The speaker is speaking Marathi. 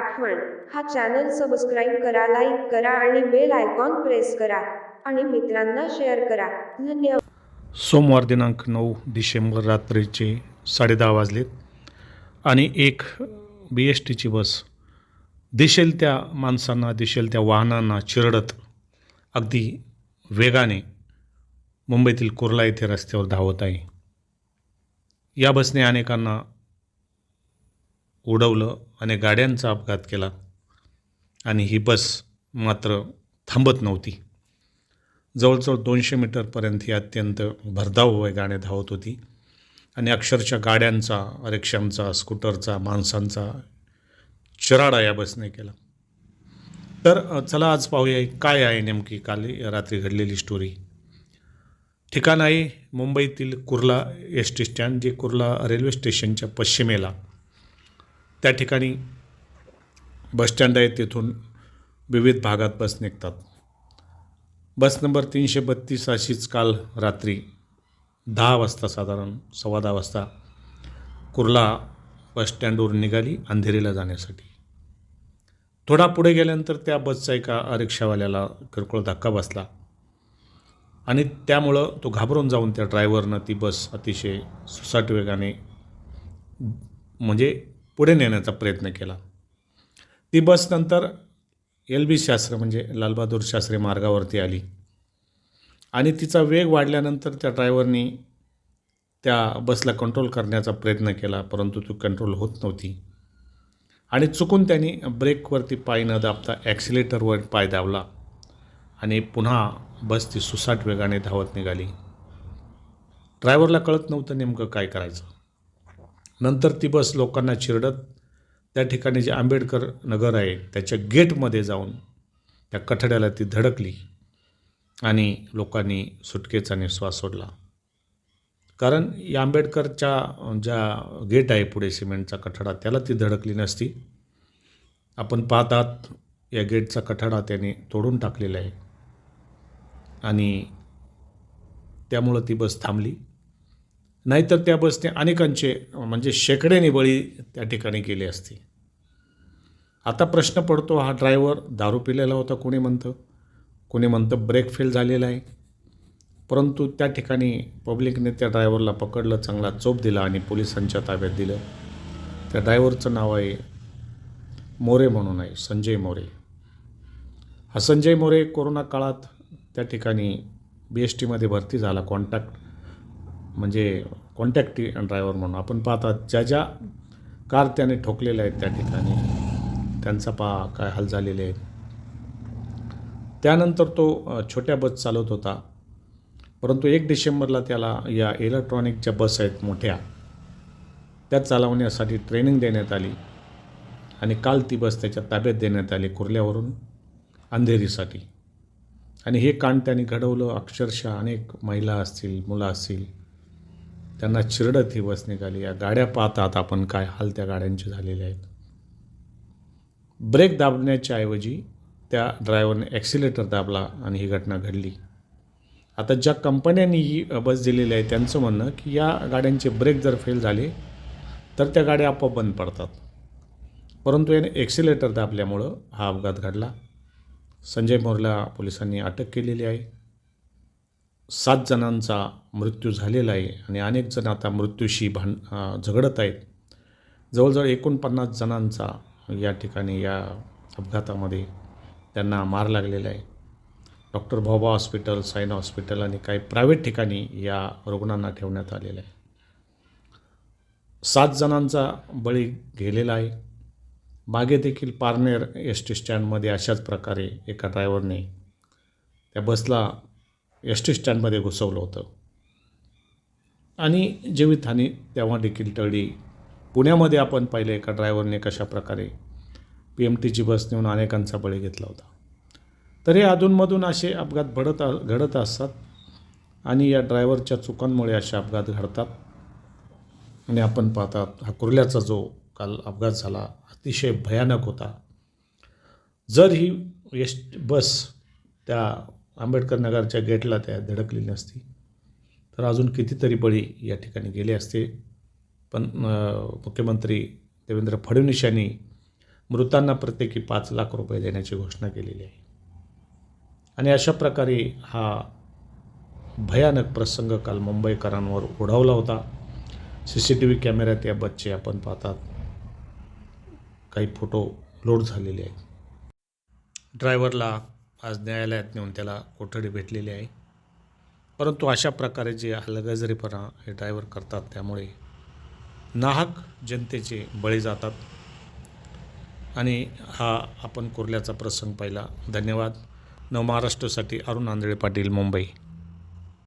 आठवण हा चॅनल सबस्क्राईब करा लाईक करा आणि बेल आयकॉन प्रेस करा. आणि मित्रांना शेअर करा. धन्यवाद. सोमवार दिनांक नऊ डिसेंबर रात्रीचे साडेदहा वाजलेत. आणि एक बी एस टीची बस. दिसेल त्या माणसांना दिसेल त्या वाहनांना चिरडत अगदी वेगाने मुंबईतील कुर्ला येथे रस्त्यावर धावत आहे. या बसने अनेकांना उडवलं आणि गाड्यांचा अपघात केला. आणि ही बस मात्र थांबत नव्हती. जवळजवळ दोनशे मीटरपर्यंत ही अत्यंत भरधाव वेगाने धावत होती. आणि अक्षरशः गाड्यांचा रिक्षांचा स्कूटरचा माणसांचा चिराडा या बसने केला. तर चला आज पाहूया काय आहे नेमकी काल रात्री घडलेली स्टोरी ठिकाण आहे मुंबईतील कुर्ला एस टी स्टँड जे कुर्ला रेल्वे स्टेशनच्या पश्चिमेला. त्या ठिकाणी बसस्टँड आहे तेथून विविध भागात बस निघतात. बस नंबर तीनशे बत्तीस अशीच काल रात्री दहा वाजता साधारण सव्वा दहा वाजता कुर्ला बसस्टँडवरून निघाली अंधेरीला जाण्यासाठी. थोडा पुढे गेल्यानंतर त्या बसचा एका रिक्षावाल्याला किरकोळ धक्का बसला आणि त्यामुळं तो घाबरून जाऊन त्या ड्रायव्हरनं ती बस अतिशय सुसाट वेगाने म्हणजे पुढे नेण्याचा प्रयत्न केला. ती बस नंतर एल बी शास्त्र म्हणजे लालबहादूर शास्त्री मार्गावरती आली. आणि तिचा वेग वाढल्यानंतर त्या ड्रायव्हरनी त्या बसला कंट्रोल करण्याचा प्रयत्न केला परंतु ती कंट्रोल होत नव्हती. आणि चुकून त्यांनी ब्रेकवरती पाय न दाबता ॲक्सिलेटरवर पाय दाबला आणि पुन्हा बस ती सुसाट वेगाने धावत निघाली. ड्रायव्हरला कळत नव्हतं नेमकं काय करायचं. नंतर ती बस लोकांना चिरडत त्या ठिकाणी जे आंबेडकर नगर आहे त्याच्या गेटमध्ये जाऊन त्या कठड्याला ती धडकली आणि लोकांनी सुटकेचा निश्वास सोडला. कारण या आंबेडकरच्या ज्या गेट आहे पुढे सिमेंटचा कठडा त्याला ती धडकली नसती. आपण पाहतात या गेटचा कठडा त्याने तोडून टाकलेला आहे. आणि त्यामुळं ती बस थांबली. नाहीतर त्या बसने अनेकांचे म्हणजे शेकड्याने बळी त्या ठिकाणी गेले असते आता प्रश्न पडतो हा ड्रायव्हर दारू पिलेला होता कोणी म्हणतं? कोणी म्हणतं ब्रेक फेल झालेला आहे? परंतु त्या ठिकाणी पब्लिकने त्या ड्रायव्हरला पकडलं चांगला चोप दिला आणि पोलिसांच्या ताब्यात दिलं. त्या ड्रायव्हरचं नाव आहे मोरे म्हणून आहे संजय मोरे. हा संजय मोरे कोरोना काळात त्या ठिकाणी बी एस टीमध्ये भरती झाला कॉन्टॅक्ट म्हणजे कॉन्टॅक्ट ड्रायव्हर म्हणून. आपण पाहतात ज्या ज्या कार त्याने ठोकलेल्या आहेत त्या ठिकाणी त्यांचा पा काय हाल झालेले आहेत. त्यानंतर तो छोट्या बस चालवत होता. परंतु एक डिसेंबरला त्याला या इलेक्ट्रॉनिकच्या बस आहेत मोठ्या त्या चालवण्यासाठी ट्रेनिंग देण्यात आली आणि काल ती बस त्याच्या ताब्यात देण्यात आली कुर्ल्यावरून अंधेरीसाठी. आणि हे कांड त्याने घडवलं. अक्षरशः अनेक महिला असतील मुलं असतील त्यांना चिरडत ही बस निघाली. या गाड्या पाहतात आपण काय हाल त्या गाड्यांचे झालेले आहेत. ब्रेक दाबण्याच्या ऐवजी त्या ड्रायव्हरने ॲक्सिलेटर दाबला आणि ही घटना घडली. आता ज्या कंपन्यांनी ही बस दिलेली आहे त्यांचं म्हणणं की या गाड्यांचे ब्रेक जर फेल झाले तर त्या गाड्या आपोआप बंद पडतात. परंतु याने ॲक्सिलेटर दाबल्यामुळं हा अपघात घडला. संजय मोरला पोलिसांनी अटक केलेली आहे. सात जणांचा मृत्यू झालेला आहे आणि अनेक जण आता मृत्यूशी भांड झगडत आहेत. जवळजवळ एकोणपन्नास जणांचा या ठिकाणी या अपघातामध्ये त्यांना मार लागलेला आहे. डॉक्टर भाऊबा हॉस्पिटल सायना हॉस्पिटल आणि काही प्रायव्हेट ठिकाणी या रुग्णांना ठेवण्यात आलेलं आहे. सात जणांचा बळी गेलेला आहे. मागे देखील पारनेर एस टी स्टँडमध्ये अशाच प्रकारे एका ड्रायव्हरने त्या बसला एस टी स्टँडमध्ये घुसवलं होतं. आणि जीवितहानी तेव्हा देखील टळली. पुण्यामध्ये आपण पाहिले एका ड्रायव्हरने कशा प्रकारे पी एम टीची बस नेऊन अनेकांचा बळी घेतला होता. तर हे अधूनमधून असे अपघात घडत घडत असतात आणि या ड्रायव्हरच्या चुकांमुळे असे अपघात घडतात. आणि आपण पाहतात हा कुर्ल्याचा जो काल अपघात झाला अतिशय भयानक होता. जर ही एस बस त्या आंबेडकर नगरच्या गेटला त्या धडकली नसती तर अजून कितीतरी बळी या ठिकाणी गेले असते. पण मुख्यमंत्री देवेंद्र फडणवीस यांनी मृतांना प्रत्येकी पाच लाख रुपये देण्याची घोषणा केलेली आहे. आणि अशा प्रकारे हा भयानक प्रसंग काल मुंबईकरांवर ओढावला होता. सी सी टी व्ही कॅमेऱ्यात या बसचे आपण पाहतात. काही फोटो लोड झालेले आहेत. ड्रायव्हरला आज न्यायालयात नेऊन त्याला कोठडी भेटलेली आहे. परंतु अशा प्रकारे जे हलगजरीपणा हे ड्रायव्हर करतात त्यामुळे नाहक जनतेचे बळी जातात. आणि हा आपण कुर्ल्याचा प्रसंग पाहिला. धन्यवाद. नवमहाराष्ट्रसाठी अरुण आंधळे पाटील मुंबई.